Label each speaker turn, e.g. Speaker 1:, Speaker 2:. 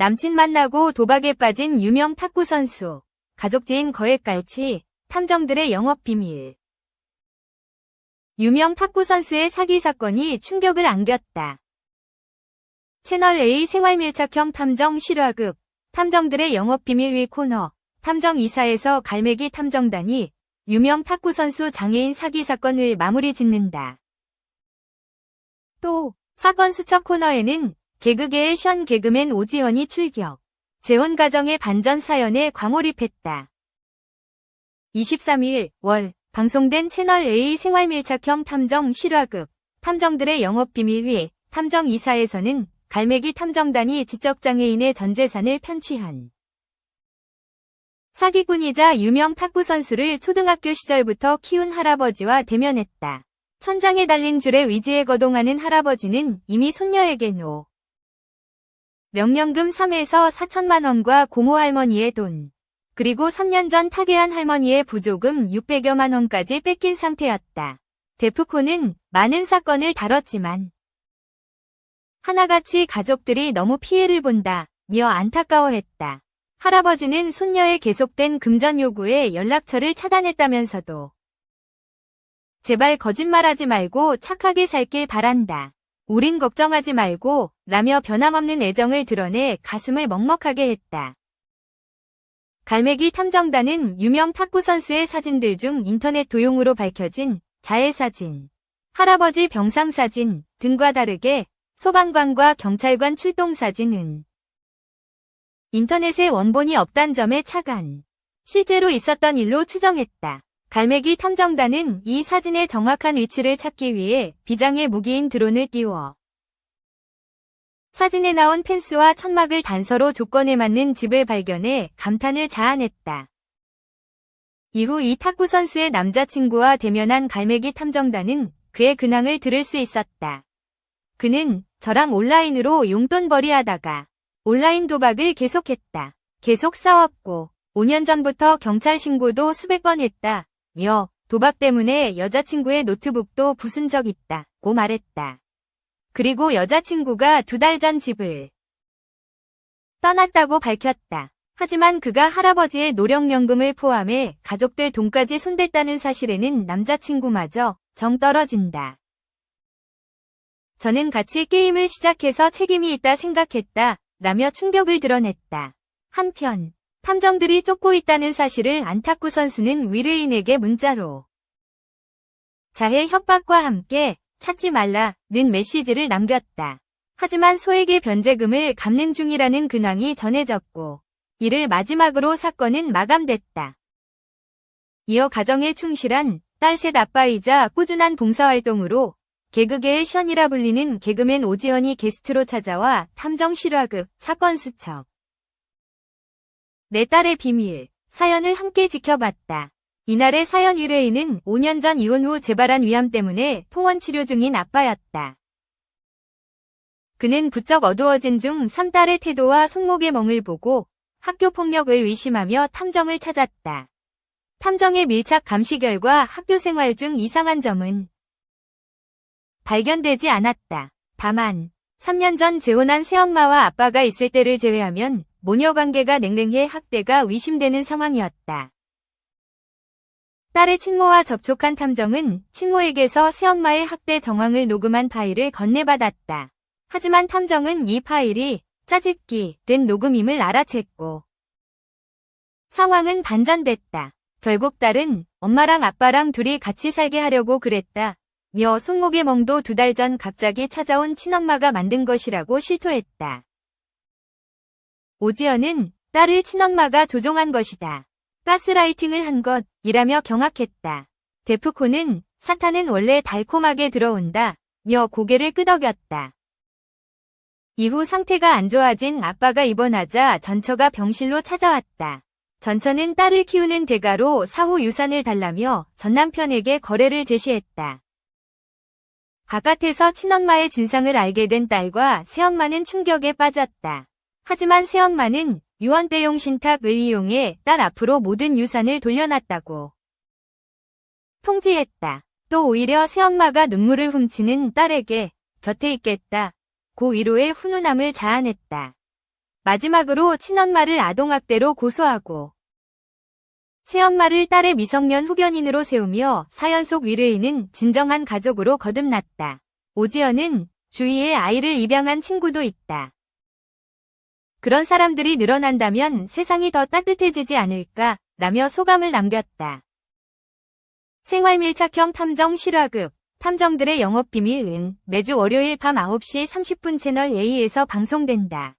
Speaker 1: 남친 만나고 도박에 빠진 유명 탁구 선수. 가족 지인 거액갈취. 탐정들의 영업 비밀. 유명 탁구 선수의 사기 사건이 충격을 안겼다. 채널 A 생활밀착형 탐정 실화극. 탐정들의 영업 비밀 위 코너. 탐정 이사에서 갈매기 탐정단이 유명 탁구 선수 장애인 사기 사건을 마무리 짓는다. 또 사건 수첩 코너에는 개그계의 션 개그맨 오지원이 출격. 재혼 가정의 반전 사연에 과몰입했다. 23일 월 방송된 채널 A 생활밀착형 탐정 실화극 탐정들의 영업 비밀 위 탐정 이사에서는 갈매기 탐정단이 지적장애인의 전 재산을 편취한 사기꾼이자 유명 탁구 선수를 초등학교 시절부터 키운 할아버지와 대면했다. 천장에 달린 줄에 위지에 거동하는 할아버지는 이미 손녀에게 노. 명령금 3에서 4천만 원과 고모 할머니의 돈, 그리고 3년 전 타계한 할머니의 부조금 600여만 원까지 뺏긴 상태였다. 데프콘은 많은 사건을 다뤘지만 하나같이 가족들이 너무 피해를 본다, 며 안타까워했다. 할아버지는 손녀의 계속된 금전 요구에 연락처를 차단했다면서도 제발 거짓말하지 말고 착하게 살길 바란다. 우린 걱정하지 말고 라며 변함없는 애정을 드러내 가슴을 먹먹하게 했다. 갈매기 탐정단은 유명 탁구 선수의 사진들 중 인터넷 도용으로 밝혀진 자해 사진, 할아버지 병상 사진 등과 다르게 소방관과 경찰관 출동 사진은 인터넷에 원본이 없단 점에 착안. 실제로 있었던 일로 추정했다. 갈매기 탐정단은 이 사진의 정확한 위치를 찾기 위해 비장의 무기인 드론을 띄워 사진에 나온 펜스와 천막을 단서로 조건에 맞는 집을 발견해 감탄을 자아냈다. 이후 이 탁구 선수의 남자친구와 대면한 갈매기 탐정단은 그의 근황을 들을 수 있었다. 그는 저랑 온라인으로 용돈벌이 하다가 온라인 도박을 계속했다. 계속 싸웠고 5년 전부터 경찰 신고도 수백 번 했다. 며 도박 때문에 여자친구의 노트북도 부순 적 있다 고 말했다. 그리고 여자친구가 두 달 전 집을 떠났다고 밝혔다. 하지만 그가 할아버지의 노령연금을 포함해 가족들 돈까지 손댔다는 사실에는 남자친구마저 정 떨어진다. 저는 같이 게임을 시작해서 책임이 있다 생각했다. 라며 충격을 드러냈다. 한편 탐정들이 쫓고 있다는 사실을 안타쿠 선수는 위르인에게 문자로 자해 협박과 함께 찾지 말라는 메시지를 남겼다. 하지만 소액의 변제금을 갚는 중이라는 근황이 전해졌고 이를 마지막으로 사건은 마감됐다. 이어 가정에 충실한 딸 셋 아빠이자 꾸준한 봉사활동으로 개그계의 션이라 불리는 개그맨 오지연이 게스트로 찾아와 탐정 실화극 사건 수첩 내 딸의 비밀 사연을 함께 지켜봤다. 이날의 사연 의뢰인은 5년 전 이혼 후 재발한 위암 때문에 통원 치료 중인 아빠였다. 그는 부쩍 어두워진 중 3딸의 태도와 손목의 멍을 보고 학교 폭력을 의심하며 탐정을 찾았다. 탐정의 밀착 감시 결과 학교 생활 중 이상한 점은 발견되지 않았다. 다만 3년 전 재혼한 새엄마와 아빠가 있을 때를 제외하면 모녀 관계가 냉랭해 학대가 의심되는 상황이었다. 딸의 친모와 접촉한 탐정은 친모에게서 새엄마의 학대 정황을 녹음한 파일을 건네받았다. 하지만 탐정은 이 파일이 짜집기 된 녹음임을 알아챘고 상황은 반전됐다. 결국 딸은 엄마랑 아빠랑 둘이 같이 살게 하려고 그랬다. 며 손목의 멍도 두 달 전 갑자기 찾아온 친엄마가 만든 것이라고 실토했다. 오지연은 딸을 친엄마가 조종한 것이다. 가스라이팅을 한 것이라며 경악했다. 데프콘은 사탄은 원래 달콤하게 들어온다. 며 고개를 끄덕였다. 이후 상태가 안 좋아진 아빠가 입원하자 전처가 병실로 찾아왔다. 전처는 딸을 키우는 대가로 사후 유산을 달라며 전 남편에게 거래를 제시했다. 바깥에서 친엄마의 진상을 알게 된 딸과 새엄마는 충격에 빠졌다. 하지만 새엄마는 유언대용 신탁을 이용해 딸 앞으로 모든 유산을 돌려놨다고 통지했다. 또 오히려 새엄마가 눈물을 훔치는 딸에게 곁에 있겠다. 고 위로의 훈훈함을 자아냈다. 마지막으로 친엄마를 아동학대로 고소하고 새엄마를 딸의 미성년 후견인으로 세우며 사연 속 위례인은 진정한 가족으로 거듭났다. 오지연은 주위에 아이를 입양한 친구도 있다. 그런 사람들이 늘어난다면 세상이 더 따뜻해지지 않을까 라며 소감을 남겼다. 생활밀착형 탐정 실화극 탐정들의 영업비밀은 매주 월요일 밤 9시 30분 채널 A에서 방송된다.